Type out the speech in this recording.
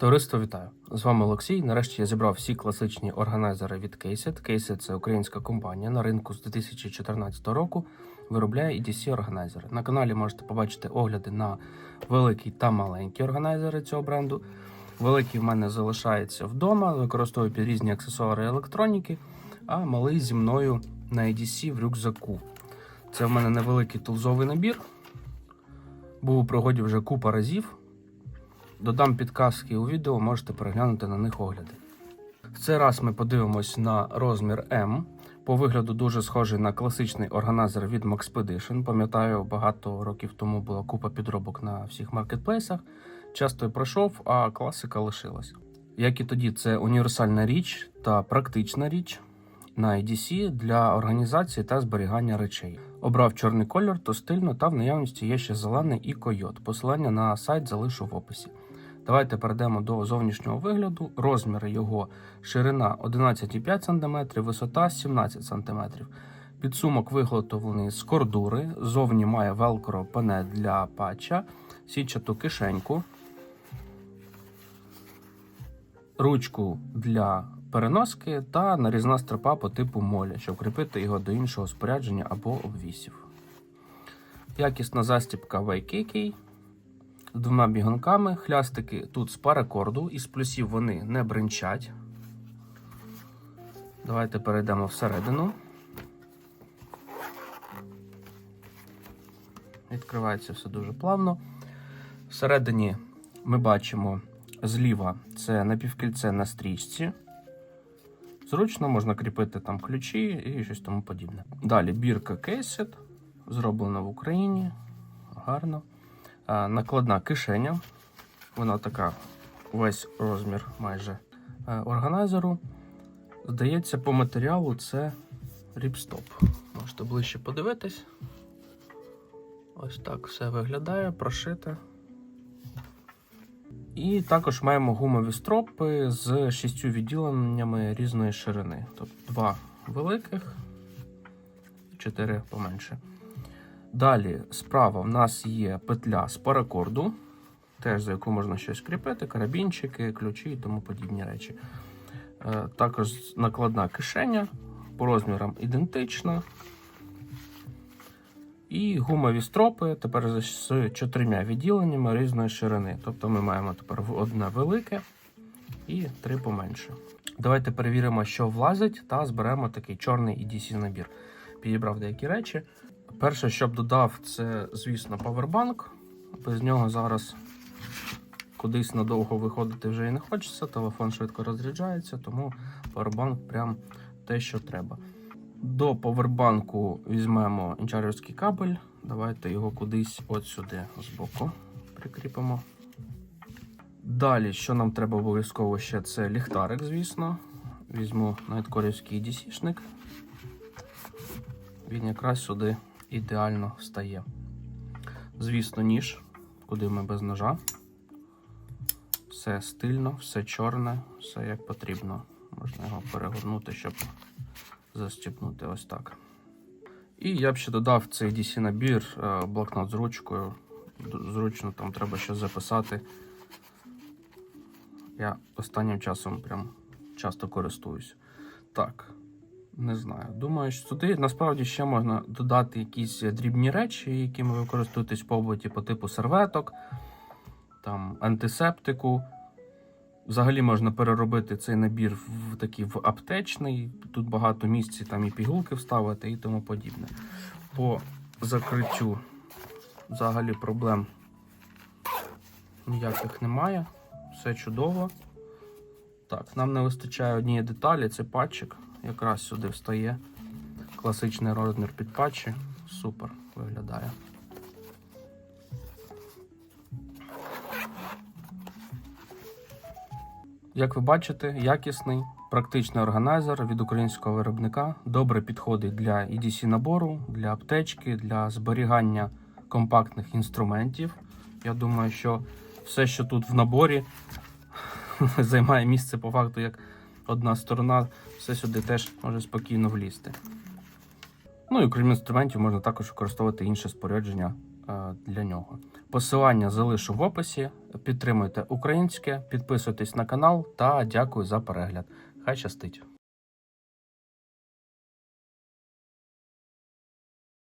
Товариство вітаю! З вами Олексій. Нарешті я зібрав всі класичні органайзери від Кейсет. Кейсет це українська компанія на ринку з 2014 року. Виробляє EDC органайзери. На каналі можете побачити огляди на великі та маленькі органайзери цього бренду. Великий в мене залишається вдома, використовую під різні аксесуари електроніки, а малий зі мною на EDC в рюкзаку. Це в мене невеликий тулзовий набір. Був у пригоді вже купа разів. Додам підказки у відео, можете переглянути на них огляди. В цей раз ми подивимось на розмір М. По вигляду дуже схожий на класичний органайзер від Maxpedition. Пам'ятаю, багато років тому була купа підробок на всіх маркетплейсах. Часто я пройшов, а класика лишилась. Як і тоді, це універсальна річ та практична річ на EDC для організації та зберігання речей. Обрав чорний кольор, то стильно та в наявності є ще зелений і койот. Посилання на сайт залишу в описі. Давайте перейдемо до зовнішнього вигляду. Розміри його ширина 11,5 см, висота 17 см. Підсумок виготовлений з кордури. Зовні має велкро пане для патча, сітчату кишеньку, ручку для переноски та нарізна стропа по типу моля, щоб кріпити його до іншого спорядження або обвісів. Якісна застібка Waikiki двома бігунками. Хлястики тут з паракорду, із плюсів вони не бринчать. Давайте перейдемо всередину. Відкривається все дуже плавно. Всередині ми бачимо зліва це напівкільце на стрічці. Зручно можна кріпити там ключі і щось тому подібне. Далі бірка кейсет, зроблена в Україні. Гарно. Накладна кишеня. Вона така весь розмір майже е, органайзеру. Здається, по матеріалу це ріпстоп. Можете ближче подивитись. Ось так все виглядає, прошите. І також маємо гумові стропи з шістю відділеннями різної ширини. Тобто два великих, чотири поменше. Далі справа в нас є петля з паракорду, теж за яку можна щось кріпити, карабінчики, ключі і тому подібні речі. Е, Також накладна кишеня по розмірам ідентична. І гумові стропи тепер з чотирма відділеннями різної ширини. Тобто ми маємо тепер одне велике і три поменше. Давайте перевіримо, що влазить, та зберемо такий чорний EDC набір. Підібрав деякі речі. Перше, що б додав, це, звісно, павербанк. Без нього зараз кудись надовго виходити вже і не хочеться. Телефон швидко розряджається, тому павербанк прям те, що треба. До повербанку візьмемо інчарівський кабель. Давайте його кудись от сюди збоку прикріпимо. Далі, що нам треба обов'язково ще, це ліхтарик, звісно. Візьму найткорівський DC-шник. Він якраз сюди ідеально встає. Звісно, ніж, куди ми без ножа. Все стильно, все чорне, все як потрібно. Можна його перегорнути, щоб застібнути ось так. І я б ще додав цей DC набір, е, блокнот з ручкою. Зручно там треба щось записати. Я останнім часом прям часто користуюсь. Так, не знаю. Думаю, що туди насправді ще можна додати якісь дрібні речі, якими ви користуєтесь в побуті по типу серветок, там антисептику. Взагалі можна переробити цей набір в такий в аптечний. Тут багато місць там і пігулки вставити і тому подібне. По закриттю взагалі проблем ніяких немає. Все чудово. Так, нам не вистачає однієї деталі, це патчик. Якраз сюди встає. Класичний розмір під патчі. Супер виглядає. Як ви бачите, якісний, практичний органайзер від українського виробника. Добре підходить для EDC набору, для аптечки, для зберігання компактних інструментів. Я думаю, що все, що тут в наборі, займає місце по факту як одна сторона, все сюди теж може спокійно влізти. Ну і крім інструментів, можна також використовувати інше спорядження е, для нього. Посилання залишу в описі. Підтримуйте українське, підписуйтесь на канал та дякую за перегляд. Хай щастить!